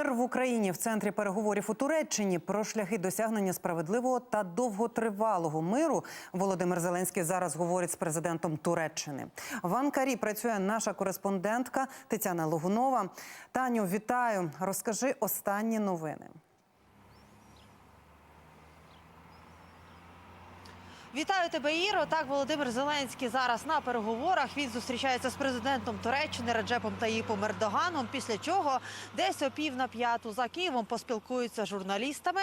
Мир в Україні в центрі переговорів у Туреччині про шляхи досягнення справедливого та довготривалого миру Володимир Зеленський зараз говорить з президентом Туреччини. В Анкарі працює наша кореспондентка Тетяна Логунова. Таню, вітаю. Розкажи останні новини. Вітаю тебе, Іро. Так, Володимир Зеленський зараз на переговорах. Він зустрічається з президентом Туреччини Реджепом Таїпом Ердоганом. Після чого десь о пів на п'яту за Києвом поспілкуються з журналістами.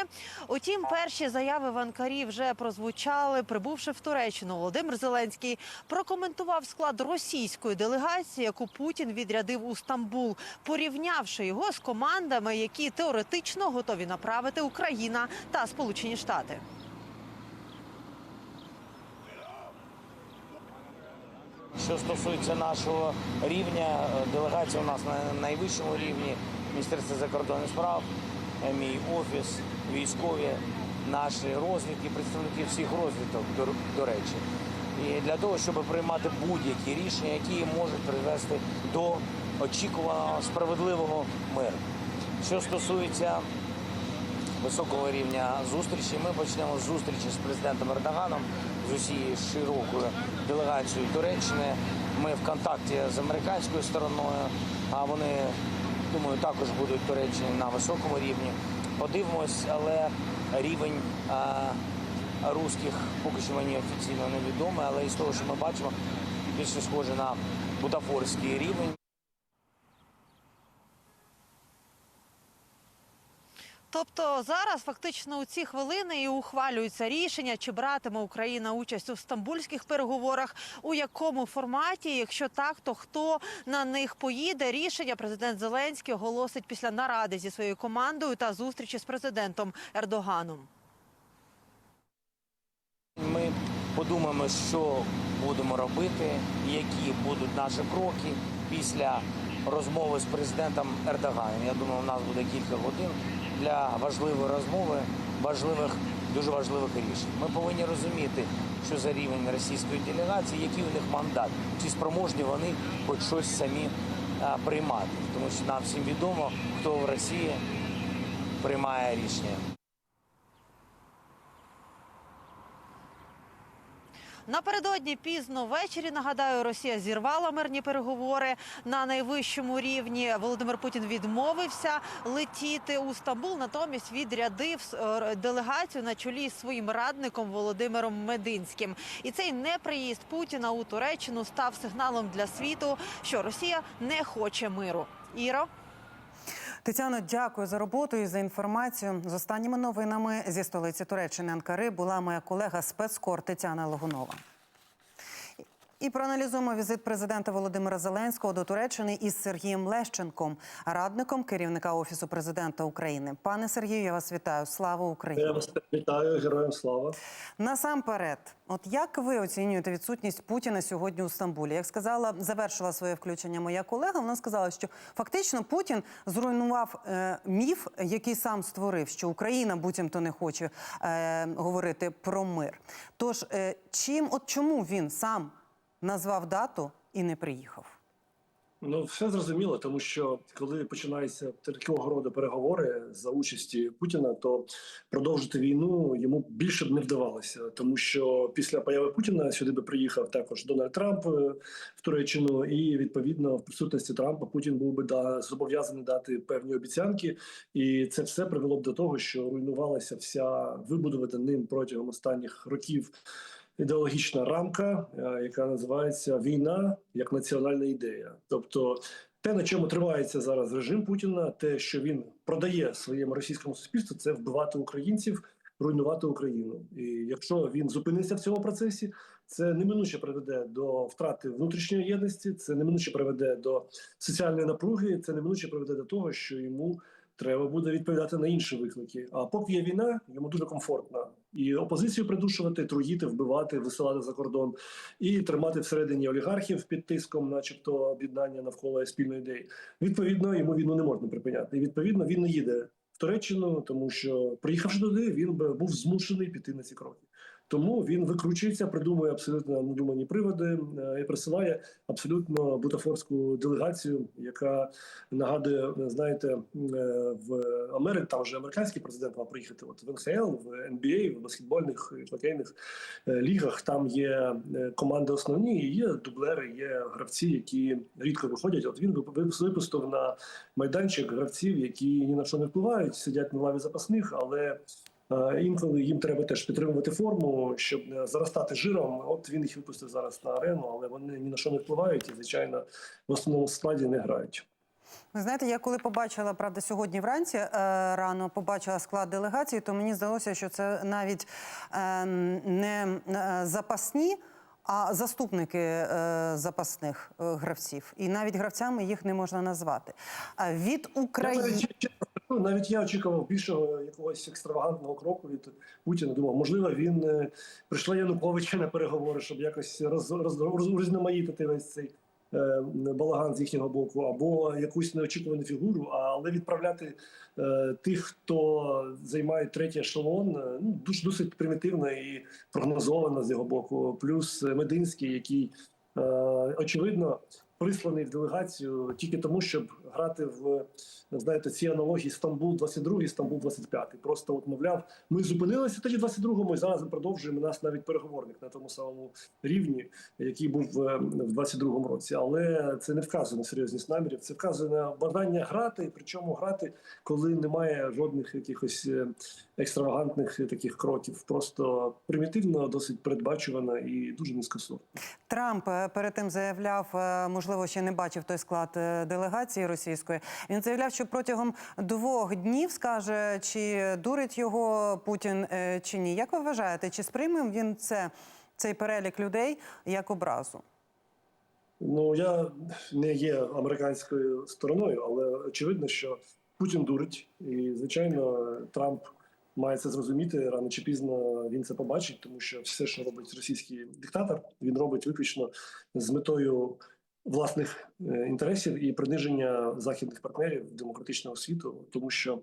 Утім, перші заяви в Анкарі вже прозвучали. Прибувши в Туреччину, Володимир Зеленський прокоментував склад російської делегації, яку Путін відрядив у Стамбул, порівнявши його з командами, які теоретично готові направити Україна та Сполучені Штати. Що стосується нашого рівня, е, делегація у нас на найвищому рівні Міністерство закордонних справ, е, мій офіс, військові, наші розвідки, представники всіх розвідок, до, до речі. І для того, щоб приймати будь-які рішення, які можуть привести до очікуваного справедливого миру. Що стосується високого рівня зустрічі. Ми почнемо з зустрічі з президентом Ердоганом, з усією широкою делегацією Туреччини. Ми в контакті з американською стороною, а вони, думаю, також будуть Туреччині на високому рівні. Подивимось, але рівень а, русських поки що мені офіційно невідомий, але із того, що ми бачимо, більше схоже на бутафорський рівень. Тобто зараз фактично у ці хвилини і ухвалюється рішення, чи братиме Україна участь у стамбульських переговорах, у якому форматі, якщо так, то хто на них поїде? Рішення президент Зеленський оголосить після наради зі своєю командою та зустрічі з президентом Ердоганом. Ми подумаємо, що будемо робити, які будуть наші кроки після розмови з президентом Ердоганом. Я думаю, у нас буде кілька годин для важливої розмови, важливих, дуже важливих рішень. Ми повинні розуміти, що за рівень російської делегації, який у них мандат, чи спроможні вони хоч щось самі а, приймати, тому що нам всім відомо, хто в Росії приймає рішення. Напередодні пізно ввечері нагадаю, Росія зірвала мирні переговори на найвищому рівні. Володимир Путін відмовився летіти у Стамбул. Натомість відрядив е, делегацію на чолі з своїм радником Володимиром Мединським. І цей неприїзд Путіна у Туреччину став сигналом для світу, що Росія не хоче миру. Іро. Тетяно, дякую за роботу і за інформацію. З останніми новинами зі столиці Туреччини Анкари була моя колега спецкор Тетяна Логунова. І проаналізуємо візит президента Володимира Зеленського до Туреччини із Сергієм Лещенком, радником керівника офісу президента України. Пане Сергію, я вас вітаю. Слава Україні! Я вас вітаю, героям слава. Насамперед, от як ви оцінюєте відсутність Путіна сьогодні у Стамбулі? Як сказала, завершила своє включення моя колега. Вона сказала, що фактично Путін зруйнував е, міф, який сам створив, що Україна буцімто не хоче е, говорити про мир. Тож е, чим, от чому він сам назвав дату і не приїхав? Ну, все зрозуміло, тому що коли починаються такого роду переговори за участі Путіна, то продовжити війну йому більше б не вдавалося, тому що після появи Путіна сюди би приїхав також Дональд Трамп е, в Туреччину, і відповідно в присутності Трампа Путін був би да зобов'язаний дати певні обіцянки, і це все привело б до того, що руйнувалася вся вибудована ним протягом останніх років. Ідеологічна рамка, е, яка називається війна як національна ідея, тобто те, на чому тривається зараз режим Путіна, те, що він продає своєму російському суспільству, це вбивати українців, руйнувати Україну. І якщо він зупиниться в цьому процесі, це неминуче приведе до втрати внутрішньої єдності, це неминуче приведе до соціальної напруги, це неминуче приведе до того, що йому треба буде відповідати на інші виклики. А поки є війна, йому дуже комфортно і опозицію придушувати, труїти, вбивати, висилати за кордон і тримати всередині олігархів під тиском, начебто об'єднання навколо спільної ідеї. Відповідно, йому війну не можна припиняти. І відповідно він не їде в Туреччину, тому що приїхавши туди, він би був змушений піти на ці кроки. Тому він викручується, придумує абсолютно надумані приводи е, і присилає абсолютно бутафорську делегацію, яка нагадує, знаєте, е, в Америці там вже американський президент мав приїхати. От в НХЛ, в NBA, в баскетбольних і хокейних е, лігах. Там є команди основні, є дублери, є гравці, які рідко виходять. От він вип- випустив на майданчик гравців, які ні на що не впливають, сидять на лаві запасних, але інколи їм треба теж підтримувати форму, щоб не заростати жиром. От він їх випустив зараз на арену, але вони ні на що не впливають і, звичайно, в основному складі не грають. Ви знаєте, я коли побачила, правда, сьогодні вранці е, рано побачила склад делегації, то мені здалося, що це навіть е, не е, запасні, а заступники е, запасних е, гравців. І навіть гравцями їх не можна назвати. А від України. Навіть, навіть я очікував більшого якогось екстравагантного кроку від Путіна. Думав, можливо, він е, прийшла Януковича на переговори, щоб якось роз, роз, роз, розноманітити весь цей е, балаган з їхнього боку, або якусь неочікувану фігуру, але відправляти е, тих, хто займає третій ешелон, е, ну дуже досить примітивно і прогнозовано з його боку. Плюс Мединський, який е, очевидно присланий в делегацію тільки тому, щоб грати в знаєте ці аналогії Стамбул 22 Стамбул 25 Просто от мовляв, ми зупинилися тоді в 22-му, і зараз продовжуємо нас навіть переговорник на тому самому рівні, який був е, в 22-му році. Але це не вказує на серйозність намірів. Це вказує на бажання грати, причому грати, коли немає жодних якихось е, екстравагантних таких кроків. Просто примітивно, досить передбачувано і дуже низькосортно. Трамп е, перед тим заявляв, е, можливо, ще не бачив той склад е, делегації російської. Він заявляв, що протягом двох днів скаже, чи дурить його Путін е, чи ні. Як ви вважаєте, чи сприйме він це цей перелік людей як образу? Ну я не є американською стороною, але очевидно, що Путін дурить, і звичайно, Трамп має це зрозуміти рано чи пізно. Він це побачить, тому що все, що робить російський диктатор, він робить виключно з метою власних е, інтересів і приниження західних партнерів демократичного світу, тому що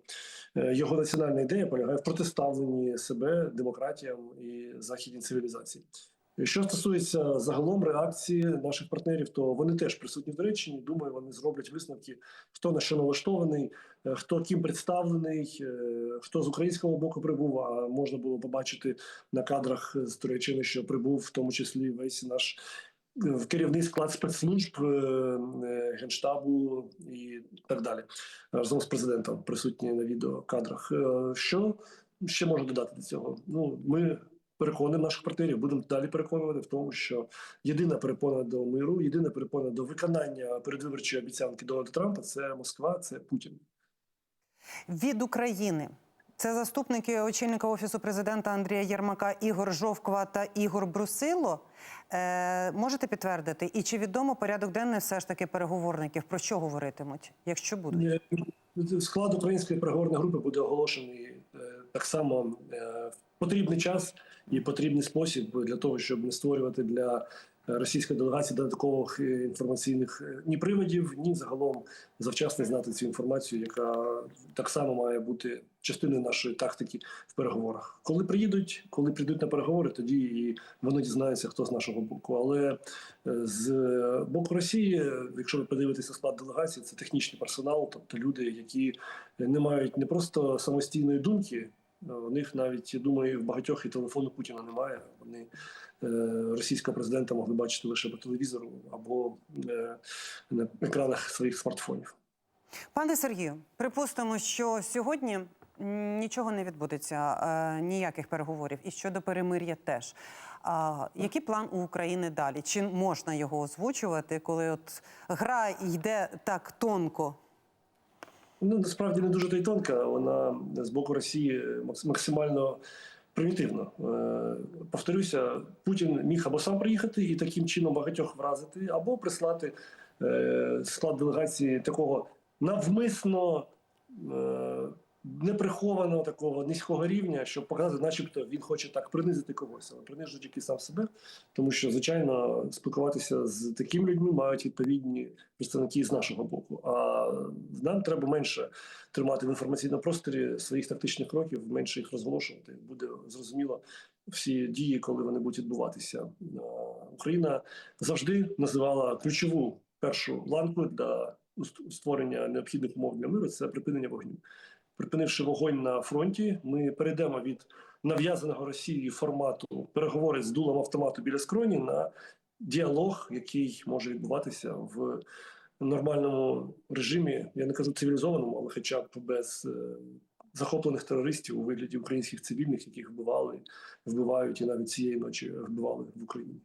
е, його національна ідея полягає в протиставленні себе демократіям і західній цивілізації. Що стосується загалом реакції наших партнерів, то вони теж присутні в Туреччині. Думаю, вони зроблять висновки, хто на що налаштований, е, хто ким представлений, хто з українського боку прибув. А можна було побачити на кадрах з Туреччини, що прибув в тому числі весь наш е, керівний склад спецслужб е, е, генштабу і так далі, разом з президентом присутні на відеокадрах. Е, Що ще можна додати до цього? Ну ми переконуємо наших партнерів, будемо далі переконувати в тому, що єдина перепона до миру, єдина перепона до виконання передвиборчої обіцянки Дональда Трампа це Москва, це Путін. Від України. Це заступники очільника офісу президента Андрія Єрмака Ігор Жовква та Ігор Брусило. Е, можете підтвердити? І чи відомо порядок денний все ж таки переговорників? Про що говоритимуть, якщо будуть? Е, Склад української переговорної групи буде оголошений е, так само е, в потрібний час і потрібний спосіб для того, щоб не створювати для російської делегації додаткових е, інформаційних е, ні приводів, ні загалом завчасно знати цю інформацію, яка так само має бути частиною нашої тактики в переговорах. Коли приїдуть, коли прийдуть на переговори, тоді і вони дізнаються, хто з нашого боку. Але е, з боку Росії, якщо ви подивитеся склад делегації, це технічний персонал, тобто люди, які не мають не просто самостійної думки. У них навіть я думаю, в багатьох і телефону Путіна немає. Вони російського президента могли бачити лише по телевізору або е, на екранах своїх смартфонів. Пане Сергію, припустимо, що сьогодні нічого не відбудеться, е, ніяких переговорів, і щодо перемир'я теж. А, який план у України далі? Чи можна його озвучувати, коли от гра йде так тонко? Ну насправді не дуже та й тонка. Вона з боку Росії максимально примітивно. Е, Повторюся, Путін міг або сам приїхати і таким чином багатьох вразити, або прислати е, склад делегації такого навмисно. Неприхованого такого низького рівня, щоб показати, начебто він хоче так принизити когось, але принижує тільки сам себе, тому що звичайно спілкуватися з такими людьми мають відповідні представники з нашого боку. А нам треба менше тримати в інформаційному просторі своїх тактичних кроків, менше їх розголошувати. Буде зрозуміло всі дії, коли вони будуть відбуватися. Україна завжди називала ключову першу ланку для створення необхідних умов для миру це припинення вогню. Припинивши вогонь на фронті, ми перейдемо від нав'язаного Росією формату переговори з дулом автомату біля скроні на діалог, який може відбуватися в нормальному режимі. Я не кажу цивілізованому, але хоча б без е, захоплених терористів у вигляді українських цивільних, яких вбивали, вбивають і навіть цієї ночі вбивали в Україні.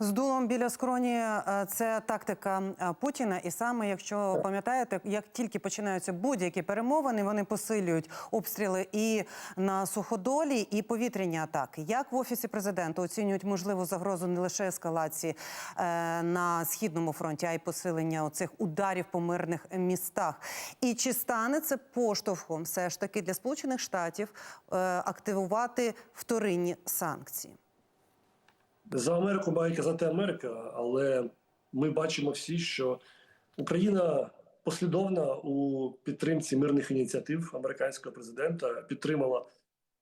З дулом біля скроні е, це тактика е, Путіна. І саме, якщо пам'ятаєте, як тільки починаються будь-які перемовини, вони посилюють обстріли і на суходолі, і повітряні атаки. Як в офісі президента оцінюють можливу загрозу не лише ескалації е, на східному фронті, а й посилення оцих ударів по мирних містах? І чи стане це поштовхом все ж таки для Сполучених Штатів активувати вторинні санкції? За Америку має казати Америка, але ми бачимо всі, що Україна послідовна у підтримці мирних ініціатив американського президента підтримала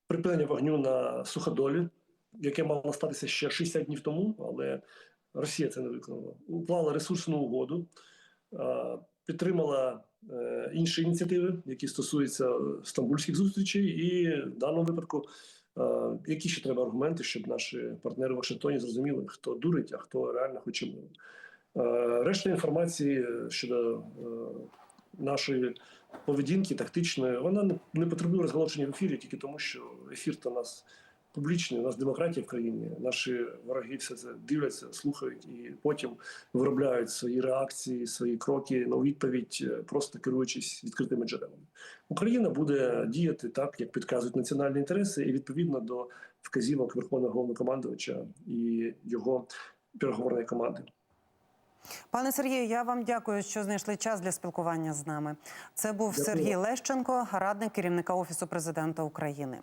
припинення вогню на суходолі, яке мало статися ще 60 днів тому, але Росія це не виконала. Уклала ресурсну угоду, підтримала е, інші ініціативи, які стосуються стамбульських зустрічей, і в даному випадку Які ще треба аргументи, щоб наші партнери в Вашингтоні зрозуміли, хто дурить, а хто реально хоче миру? Е, Решта інформації щодо е, нашої поведінки тактичної, вона не потребує розголошення в ефірі тільки тому, що ефір то нас публічний, у нас демократія в країні. Наші вороги все це дивляться, слухають і потім виробляють свої реакції, свої кроки на відповідь, е, просто керуючись відкритими джерелами. Україна буде діяти так, як підказують національні інтереси, і відповідно до вказівок Верховного головнокомандувача і його переговорної команди. Пане Сергію, я вам дякую, що знайшли час для спілкування з нами. Це був Дякую. Сергій Лещенко, радник керівника офісу президента України.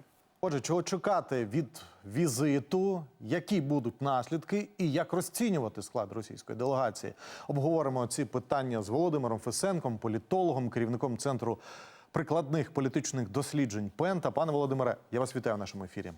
Отже, чого чекати від візиту, які будуть наслідки і як розцінювати склад російської делегації? Обговоримо ці питання з Володимиром Фесенком, політологом, керівником центру прикладних політичних досліджень Пента. Пане Володимире, я вас вітаю в нашому ефірі.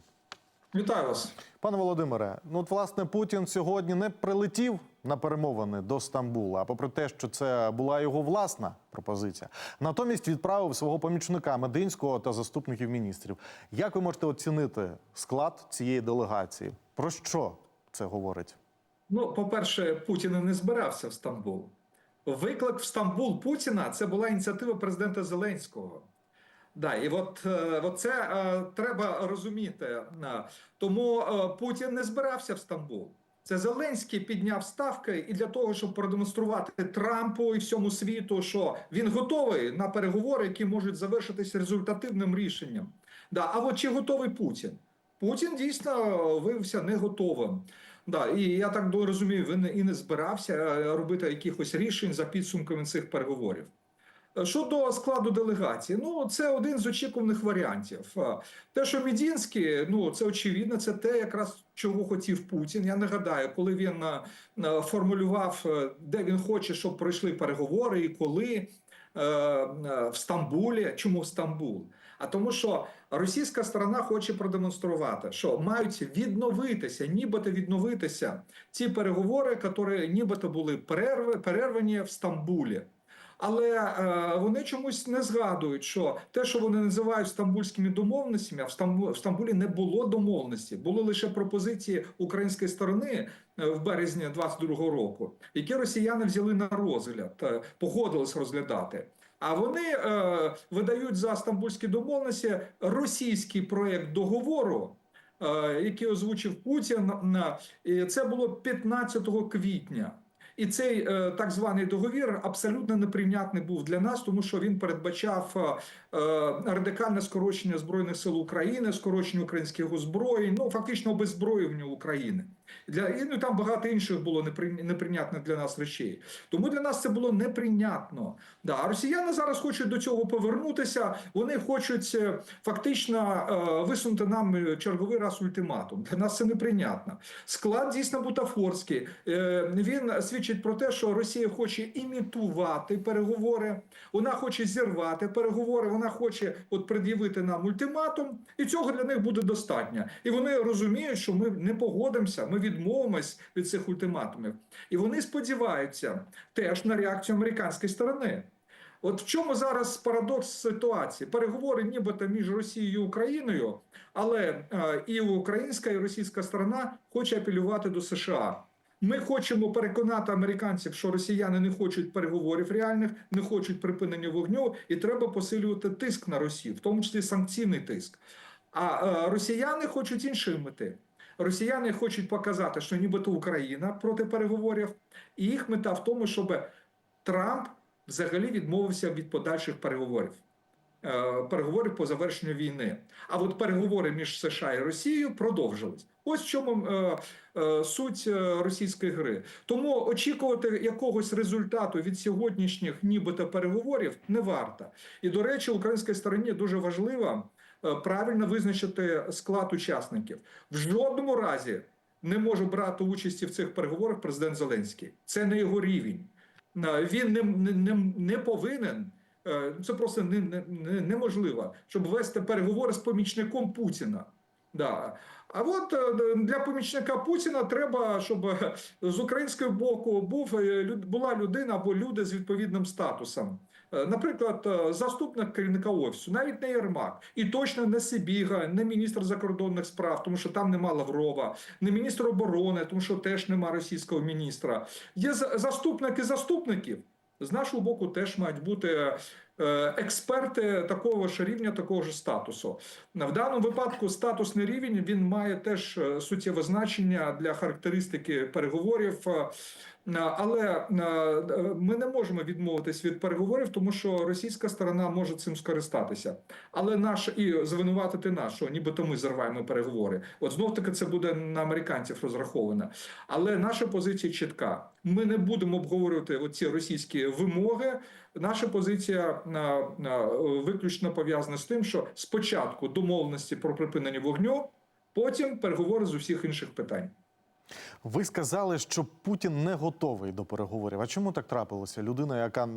Вітаю вас. Пане Володимире, ну от власне Путін сьогодні не прилетів на перемовини до Стамбула, а попри те, що це була його власна пропозиція, натомість відправив свого помічника Мединського та заступників міністрів. Як ви можете оцінити склад цієї делегації? Про що це говорить? Ну, по-перше, Путін не збирався в Стамбул. Виклик в Стамбул Путіна це була ініціатива президента Зеленського. Да, і от, е, от це е, треба розуміти. Е, Тому Путін не збирався в Стамбул. Це Зеленський підняв ставки і для того, щоб продемонструвати Трампу і всьому світу, що він готовий на переговори, які можуть завершитися результативним рішенням. Да, а от чи готовий Путін? Путін дійсно виявився не готовим. Да, і я так розумію, він і не збирався робити якихось рішень за підсумками цих переговорів. Щодо складу делегації, ну це один з очікуваних варіантів. Е, Те, що Мідінський, ну це очевидно, це те, якраз чого хотів Путін. Я нагадаю, коли він е, е, формулював, де він хоче, щоб пройшли переговори, і коли в Стамбулі. Чому в Стамбул? А тому, що російська сторона хоче продемонструвати, що мають відновитися, нібито відновитися ці переговори, які нібито були перерви, перервані в Стамбулі. Але е, вони чомусь не згадують, що те, що вони називають стамбульськими домовленостями, а в, Стамбу, в Стамбулі не було домовленості, було лише пропозиції української сторони е, в березні 22-го року, які росіяни взяли на розгляд, е, погодились розглядати. А вони е, видають за стамбульські домовленості російський проект договору, який озвучив Путін. І це було 15 квітня. І цей е, так званий договір абсолютно неприйнятний був для нас, тому що він передбачав е, е, радикальне скорочення збройних сил України, скорочення українських озброєнь, ну фактично обезброєння України. Для і ну, там багато інших було непри- неприйнятних для нас речей. Тому для нас це було неприйнятно. Да, а росіяни зараз хочуть до цього повернутися. Вони хочуть е, фактично е, висунути нам е, черговий раз ультиматум. Для нас це неприйнятно. Склад дійсно бутафорський. Е, Він свідчить про те, що Росія хоче імітувати переговори. Вона хоче зірвати переговори. Вона хоче от пред'явити нам ультиматум, і цього для них буде достатньо. І вони розуміють, що ми не погодимося, ми відмовимось від цих ультиматумів. І вони сподіваються теж на реакцію американської сторони. От в чому зараз парадокс ситуації? Переговори нібито між Росією і Україною, але е, і українська, і російська сторона хоче апелювати до США. Ми хочемо переконати американців, що росіяни не хочуть переговорів реальних, не хочуть припинення вогню, і треба посилювати тиск на Росію, в тому числі санкційний тиск. А е, росіяни хочуть іншої мети. Росіяни хочуть показати, що нібито Україна проти переговорів, і їх мета в тому, щоб Трамп взагалі відмовився від подальших переговорів. Е, Переговорів по завершенню війни. А от переговори між США і Росією продовжились. Ось в чому е, е, суть е, російської гри. Тому очікувати якогось результату від сьогоднішніх, нібито переговорів, не варто. І до речі, українській стороні дуже важливо е, правильно визначити склад учасників. В жодному разі не може брати участі в цих переговорах президент Зеленський. Це не його рівень. Е, Він не, не, не, не повинен. е, Це просто не, не, не- неможливо, щоб вести переговори з помічником Путіна. Да. А от е, для помічника Путіна треба, щоб е, з українського боку був е, була людина або люди з відповідним статусом. Е, Наприклад, е, заступник керівника офісу, навіть не Єрмак, і точно не Сибіга, не міністр закордонних справ, тому що там нема Лаврова, не міністр оборони, тому що теж нема російського міністра. Є заступники заступників. З нашого боку теж мають бути експерти такого ж рівня, такого ж статусу. В даному випадку статусний рівень він має теж е, суттєве значення для характеристики переговорів. Е, Але е, ми не можемо відмовитись від переговорів, тому що російська сторона може цим скористатися. Але наш і звинуватити нас, що нібито ми зриваємо переговори. От знов таки це буде на американців розраховано. Але наша позиція чітка. Ми не будемо обговорювати оці російські вимоги. Наша позиція на, на, виключно пов'язана з тим, що спочатку домовленості про припинення вогню, потім переговори з усіх інших питань. Ви сказали, що Путін не готовий до переговорів. А чому так трапилося? Людина, яка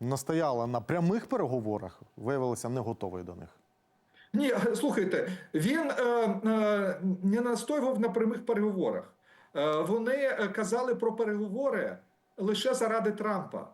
настояла на прямих переговорах, виявилася не готовою до них. Ні, слухайте, він е, е, не настоював на прямих переговорах. Е, вони е, казали про переговори лише заради Трампа.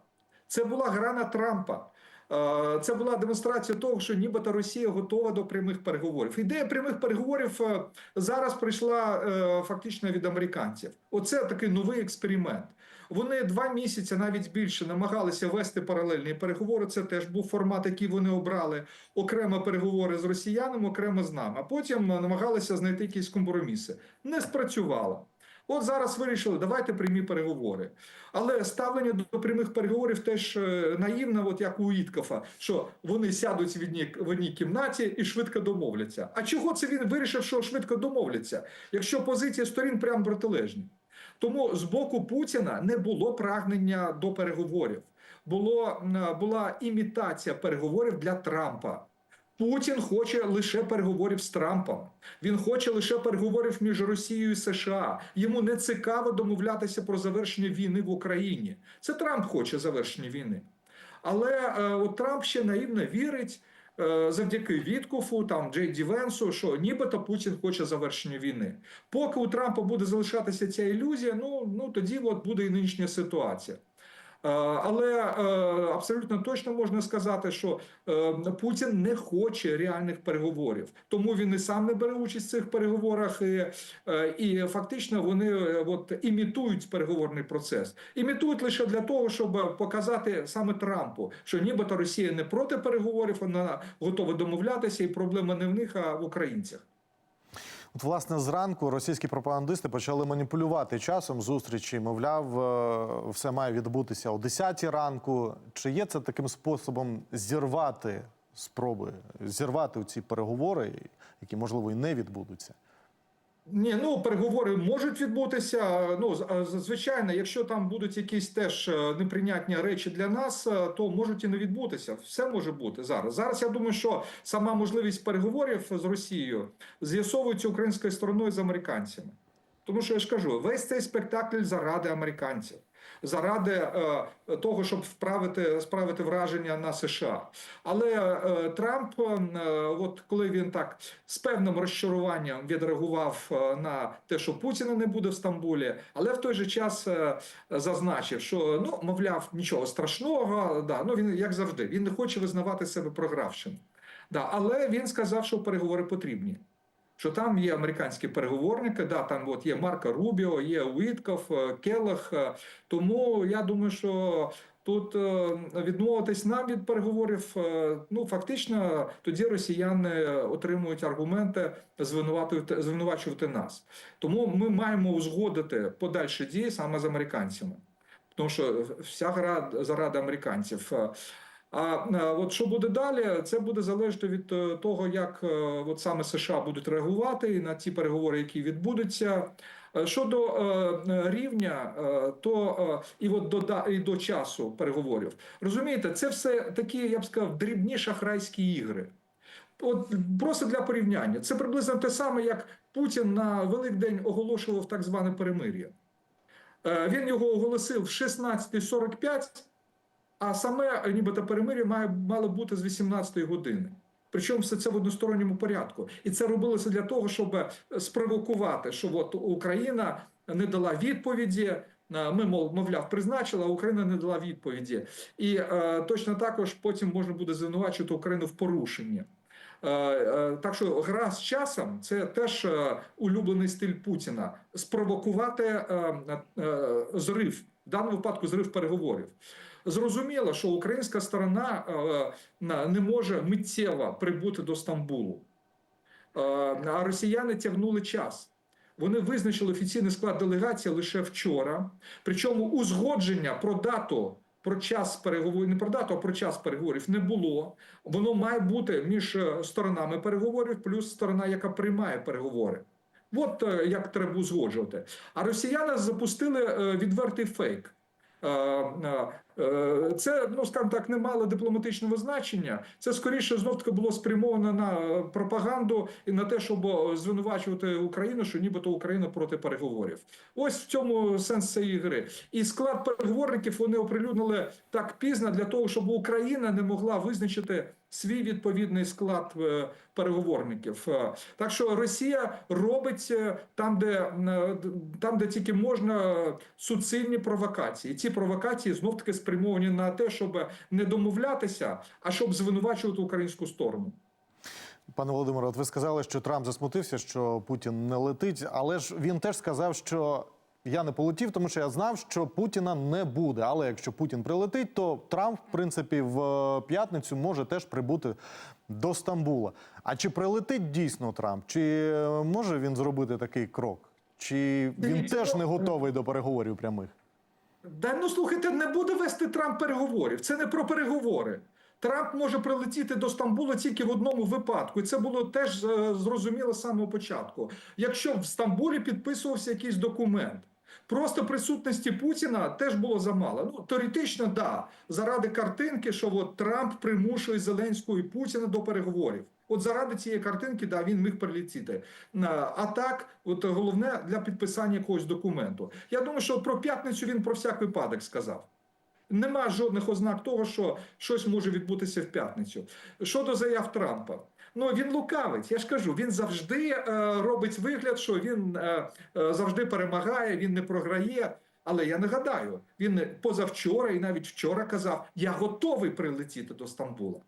Це була гра на Трампа. Е, Це була демонстрація того, що нібито Росія готова до прямих переговорів. Ідея прямих переговорів е, зараз прийшла е, фактично від американців. Оце такий новий експеримент. Вони два місяці, навіть більше, намагалися вести паралельні переговори. Це теж був формат, який вони обрали. Окремо переговори з росіянами, окремо з нами. А потім намагалися знайти якісь компроміси. Не спрацювало. От зараз вирішили, давайте прямі переговори. Але ставлення до прямих переговорів теж е, наївне, от як у Іткофа, що вони сядуть в одній, в одній кімнаті і швидко домовляться. А чого це він вирішив, що швидко домовляться, якщо позиції сторін прямо протилежні? Тому з боку Путіна не було прагнення до переговорів. Було, була імітація переговорів для Трампа. Путін хоче лише переговорів з Трампом. Він хоче лише переговорів між Росією і США. Йому не цікаво домовлятися про завершення війни в Україні. Це Трамп хоче завершення війни. Але е, от Трамп ще наївно вірить е, завдяки Віткофу, там Джей Ді Венсу, що нібито Путін хоче завершення війни. Поки у Трампа буде залишатися ця ілюзія, ну, ну тоді от буде і нинішня ситуація. Е, Але е, абсолютно точно можна сказати, що е, Путін не хоче реальних переговорів, тому він і сам не бере участь в цих переговорах, і, і фактично вони от імітують переговорний процес. Імітують лише для того, щоб показати саме Трампу, що нібито Росія не проти переговорів, вона готова домовлятися, і проблема не в них, а в українцях. От, власне, зранку російські пропагандисти почали маніпулювати часом зустрічі. Мовляв, е, все має відбутися о 10 ранку. Чи є це таким способом зірвати спроби, зірвати ці переговори, які можливо і не відбудуться? Ні, ну переговори можуть відбутися. Ну звичайно, якщо там будуть якісь теж е, неприйнятні речі для нас, е, то можуть і не відбутися. Все може бути зараз. Зараз я думаю, що сама можливість переговорів з Росією з'ясовується українською стороною з американцями. Тому що я ж кажу, весь цей спектакль заради американців, заради е, того, щоб вправити справити враження на США. Але е, Трамп, е, от коли він так з певним розчаруванням відреагував е, на те, що Путіна не буде в Стамбулі, але в той же час е, зазначив, що ну мовляв, нічого страшного, да, ну він як завжди, він не хоче визнавати себе програвшим. Да, але він сказав, що переговори потрібні. Що там є американські переговорники, да, там от є Марко Рубіо, є Уітков, е, Келах. е, Тому я думаю, що тут е, відмовитись нам від переговорів, ну фактично тоді росіяни отримують аргументи звинуватувати, звинувачувати нас. Тому ми маємо узгодити подальші дії саме з американцями. Тому що вся гра заради американців. А е, от що буде далі, це буде залежати від е, того, як е, от саме США будуть реагувати на ті переговори, які відбудуться. Щодо е, рівня, е, то е, і от до і до часу переговорів, розумієте, це все такі, я б сказав, дрібні шахрайські ігри. От просто для порівняння, це приблизно те саме, як Путін на Великдень оголошував так зване перемир'я. Е, Він його оголосив в 16.45, а саме е, нібито перемир'я має мало бути з 18-ї години. Причому все це в односторонньому порядку. І це робилося для того, щоб е, спровокувати, що от Україна не дала відповіді. е, Ми, мов, мовляв, призначили, а Україна не дала відповіді. І е, точно також потім можна буде звинувачити Україну в порушенні. Е, е, Так що гра з часом це теж е, улюблений стиль Путіна спровокувати е, е, зрив, в даному випадку зрив переговорів. Зрозуміло, що українська сторона е, не може миттєво прибути до Стамбулу, Е, а росіяни тягнули час. Вони визначили офіційний склад делегації лише вчора. Причому узгодження про дату, про час переговорів, не про дату, а про час переговорів не було. Воно має бути між е, сторонами переговорів, плюс сторона, яка приймає переговори. От як треба узгоджувати. А росіяни запустили відвертий фейк. Е, Це, ну скажімо так, не мало дипломатичного значення. Це скоріше знов таки було спрямовано на е, пропаганду і на те, щоб звинувачувати Україну, що нібито Україна проти переговорів. Ось в цьому сенс цієї гри. І склад переговорників вони оприлюднили так пізно для того, щоб Україна не могла визначити свій відповідний склад е, переговорників. Так що Росія робить там, де там, де тільки можна суцільні провокації. Ці провокації знов таки спрямовані на те, щоб не домовлятися, а щоб звинувачувати українську сторону. Пане Володимире, от ви сказали, що Трамп засмутився, що Путін не летить, але ж він теж сказав, що я не полетів, тому що я знав, що Путіна не буде. Але якщо Путін прилетить, то Трамп, в принципі, в е, п'ятницю може теж прибути до Стамбула. А чи прилетить дійсно Трамп? Чи е, може він зробити такий крок? Чи він теж не ну, готовий до переговорів прямих? Да ну слухайте, не буде вести Трамп переговорів. Це не про переговори. Трамп може прилетіти до Стамбула тільки в одному випадку, і це було теж е, зрозуміло з самого початку. Якщо в Стамбулі підписувався якийсь документ. Просто присутності Путіна теж було замало. Ну теоретично, да, заради картинки, що от Трамп примушує Зеленського і Путіна до переговорів. От заради цієї картинки, да, він міг прилетіти. А так, от головне для підписання якогось документу. Я думаю, що про п'ятницю він про всяк випадок сказав. Нема жодних ознак того, що щось може відбутися в п'ятницю. Щодо заяв Трампа, ну він лукавить. Я ж кажу, він завжди е, робить вигляд, що він е, е, завжди перемагає, він не програє. Але я нагадаю, він позавчора і навіть вчора казав: я готовий прилетіти до Стамбула.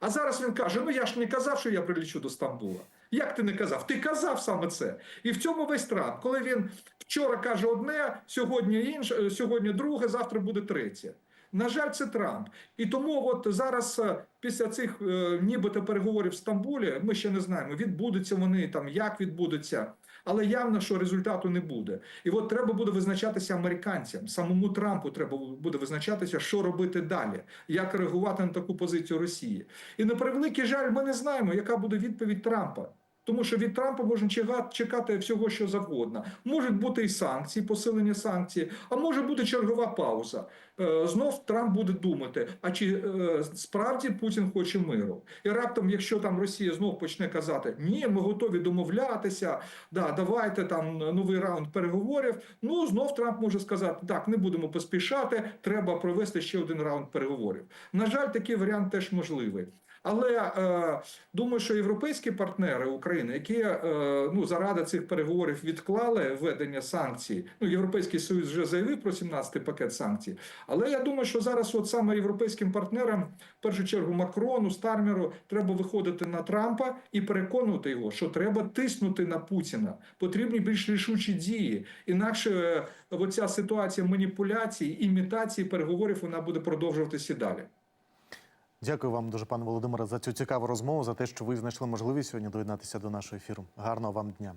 А зараз він каже: Ну я ж не казав, що я прилечу до Стамбула. Як ти не казав? Ти казав саме це. І в цьому весь Трамп. Коли він вчора каже одне, сьогодні інше, е, сьогодні друге, завтра буде третє. На жаль, це Трамп. І тому от зараз, е, після цих е, нібито переговорів в Стамбулі, ми ще не знаємо, відбудуться вони там, як відбудуться. Але явно, що результату не буде. І от треба буде визначатися американцям. Самому Трампу треба буде визначатися, що робити далі, як реагувати на таку позицію Росії. І на превеликий жаль, ми не знаємо, яка буде відповідь Трампа. Тому що від Трампа можна чекати всього, що завгодно. Можуть бути і санкції, посилення санкцій, а може бути чергова пауза. Е, Знов Трамп буде думати: а чи е, справді Путін хоче миру? І раптом, якщо там Росія знов почне казати, ні, ми готові домовлятися, да, давайте там новий раунд переговорів. Ну знов Трамп може сказати, так, не будемо поспішати, треба провести ще один раунд переговорів. На жаль, такий варіант теж можливий. Але е, думаю, що європейські партнери України, які е, ну заради цих переговорів відклали введення санкцій, ну європейський союз вже заявив про 17-й пакет санкцій. Але я думаю, що зараз, от саме європейським партнерам, в першу чергу Макрону, Стармеру, треба виходити на Трампа і переконувати його, що треба тиснути на Путіна. Потрібні більш рішучі дії. Інакше е, оця ситуація маніпуляцій, імітації переговорів вона буде продовжуватися далі. Дякую вам дуже, пане Володимире, за цю цікаву розмову, за те, що ви знайшли можливість сьогодні доєднатися до нашого ефіру. Гарного вам дня.